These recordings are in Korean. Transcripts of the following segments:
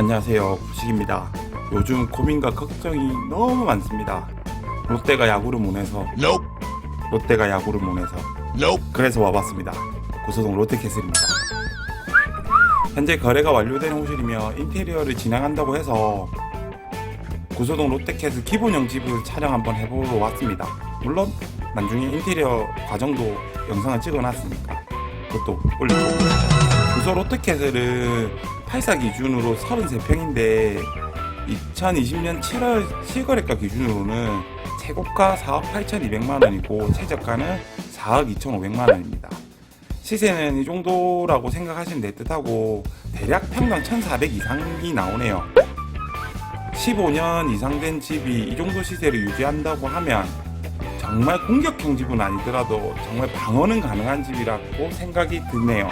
안녕하세요. 부식입니다. 요즘 고민과 걱정이 너무 많습니다. 롯데가 야구를 못해서. Nope. 롯데가 야구를 못해서. Nope. 그래서 와봤습니다. 고소동 롯데캐슬입니다. 현재 거래가 완료된 호실이며 인테리어를 진행한다고 해서 고소동 롯데캐슬 기본형 집을 촬영 한번 해보러 왔습니다. 물론 나중에 인테리어 과정도 영상을 찍어놨으니까 그것도 올리고. 구소 롯데캐슬은 84 기준으로 33평인데 2020년 7월 실거래가 기준으로는 최고가 4억 8,200만 원이고 최저가는 4억 2,500만 원입니다. 시세는 이 정도라고 생각하시면 될 듯하고 대략 평당 1,400 이상이 나오네요. 15년 이상 된 집이 이 정도 시세를 유지한다고 하면 정말 공격형 집은 아니더라도 정말 방어는 가능한 집이라고 생각이 드네요.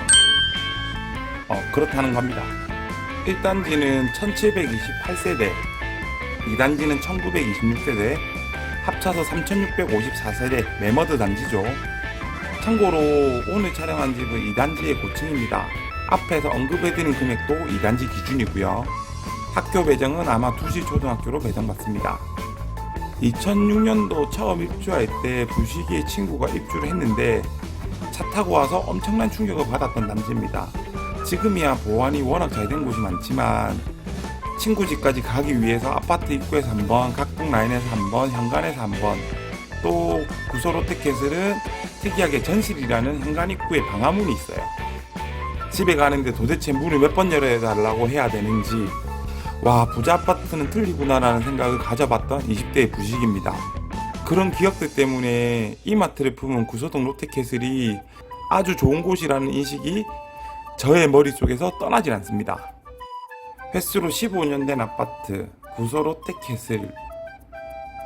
어, 그렇다는 겁니다. 1단지는 1728세대, 2단지는 1926세대, 합쳐서 3654세대 매머드 단지죠. 참고로 오늘 촬영한 집은 2단지의 고층입니다. 앞에서 언급해드린 금액도 2단지 기준이고요. 학교 배정은 아마 두시 초등학교로 배정받습니다. 2006년도 처음 입주할 때 부시기의 친구가 입주를 했는데 차 타고 와서 엄청난 충격을 받았던 단지입니다. 지금이야 보안이 워낙 잘 된 곳이 많지만 친구 집까지 가기 위해서 아파트 입구에서 한 번, 각동 라인에서 한 번, 현관에서 한 번, 또 구소 롯데캐슬은 특이하게 전실이라는 현관 입구에 방화문이 있어요. 집에 가는데 도대체 문을 몇 번 열어야 달라고 해야 되는지 와 부자 아파트는 틀리구나라는 생각을 가져봤던 20대의 부식입니다. 그런 기억들 때문에 이마트를 품은 구소동 롯데캐슬이 아주 좋은 곳이라는 인식이 저의 머릿속에서 떠나질 않습니다. 횟수로 15년 된 아파트 구소 롯데캐슬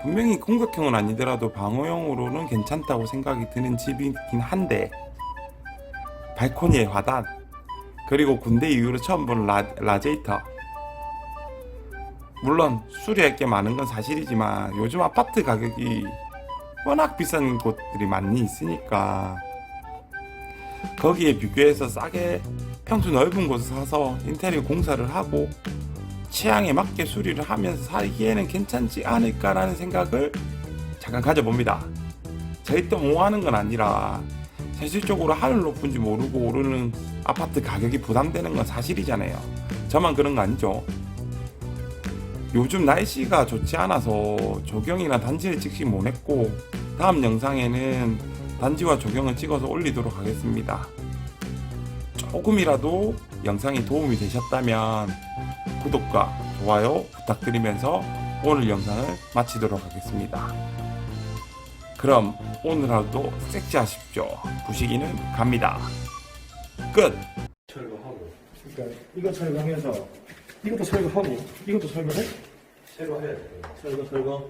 분명히 공격형은 아니더라도 방어용으로는 괜찮다고 생각이 드는 집이긴 한데 발코니의 화단 그리고 군대 이후로 처음 본 라, 라제이터 물론 수리할 게 많은 건 사실이지만 요즘 아파트 가격이 워낙 비싼 곳들이 많이 있으니까 거기에 비교해서 싸게 평수 넓은 곳을 사서 인테리어 공사를 하고 취향에 맞게 수리를 하면서 살기에는 괜찮지 않을까라는 생각을 잠깐 가져봅니다. 저희 또 뭐하는 건 아니라 현실적으로 하늘 높은지 모르고 오르는 아파트 가격이 부담되는 건 사실이잖아요. 저만 그런 거 아니죠. 요즘 날씨가 좋지 않아서 조경이나 단지를 찍지 못했고 다음 영상에는 단지와 조경을 찍어서 올리도록 하겠습니다. 조금이라도 영상이 도움이 되셨다면 구독과 좋아요 부탁드리면서 오늘 영상을 마치도록 하겠습니다. 그럼 오늘 하루도 섹시하십시오. 부식이는 갑니다. 끝! 철거하고 그러니까 이거 철거하면서 이것도 철거하고 이것도 철거해? 돼. 철거 철거